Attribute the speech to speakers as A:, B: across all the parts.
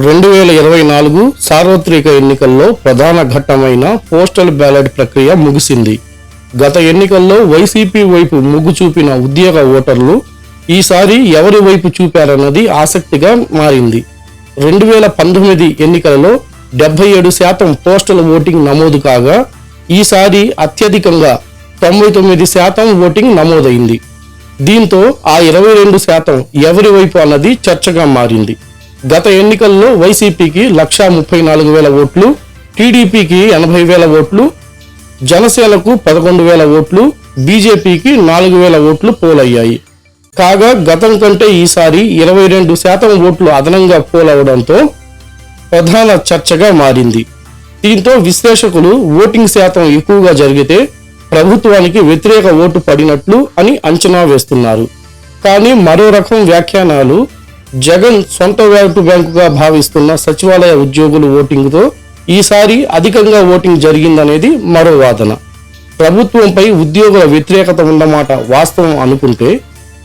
A: రెండు వేల ఇరవై నాలుగు సార్వత్రిక ఎన్నికల్లో ప్రధాన ఘట్టమైన పోస్టల్ బ్యాలెట్ ప్రక్రియ ముగిసింది. గత ఎన్నికల్లో వైసీపీ వైపు మొగ్గు చూపిన ఉద్యోగ ఓటర్లు ఈసారి ఎవరి వైపు చూపారన్నది ఆసక్తిగా మారింది. రెండు వేల పంతొమ్మిది ఎన్నికలలో డెబ్బై ఏడు శాతం పోస్టల్ ఓటింగ్ నమోదు కాగా ఈసారి అత్యధికంగా తొంభై తొమ్మిది శాతం ఓటింగ్ నమోదైంది. దీంతో ఆ ఇరవై రెండు శాతం ఎవరి వైపు అన్నది చర్చగా మారింది. గత ఎన్నికల్లో వైసీపీకి లక్షా ముప్పై నాలుగు వేల ఓట్లు టీడీపీకి ఎనభై వేల ఓట్లు జనసేనకు పదకొండు వేల ఓట్లు బీజేపీకి నాలుగు వేల ఓట్లు పోలయ్యాయి. కాగా గతం కంటే ఈసారి ఇరవై రెండు శాతం ఓట్లు అదనంగా పోలవడంతో ప్రధాన చర్చగా మారింది. దీంతో విశ్లేషకులు ఓటింగ్ శాతం ఎక్కువగా జరిగితే ప్రభుత్వానికి వ్యతిరేక ఓటు పడినట్లు అని అంచనా వేస్తున్నారు. కానీ మరో రకం వ్యాఖ్యానాలు జగన్ సొంత ఓటు బ్యాంకుగా భావిస్తున్న సచివాలయ ఉద్యోగులు ఓటింగ్తో ఈసారి అధికంగా ఓటింగ్ జరిగిందనేది మరో వాదన. ప్రభుత్వంపై ఉద్యోగుల వ్యతిరేకత ఉన్నమాట వాస్తవం అనుకుంటే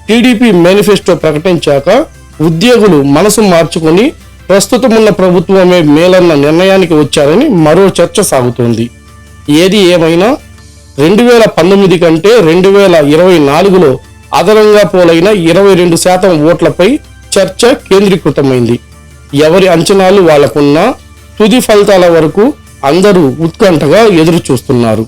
A: టీడీపీ మేనిఫెస్టో ప్రకటించాక ఉద్యోగులు మనసు మార్చుకొని ప్రస్తుతం ఉన్న ప్రభుత్వమే మేలన్న నిర్ణయానికి వచ్చారని మరో చర్చ సాగుతోంది. ఏది ఏమైనా రెండు వేల పంతొమ్మిది కంటే రెండు వేల ఇరవై నాలుగులో అదనంగా పోలైన ఇరవై రెండు శాతం ఓట్లపై చర్చ కేంద్రీకృతమైంది. ఎవరి అంచనాలు వాళ్ళకున్నా తుది ఫలితాల వరకు అందరూ ఉత్కంఠగా ఎదురు చూస్తున్నారు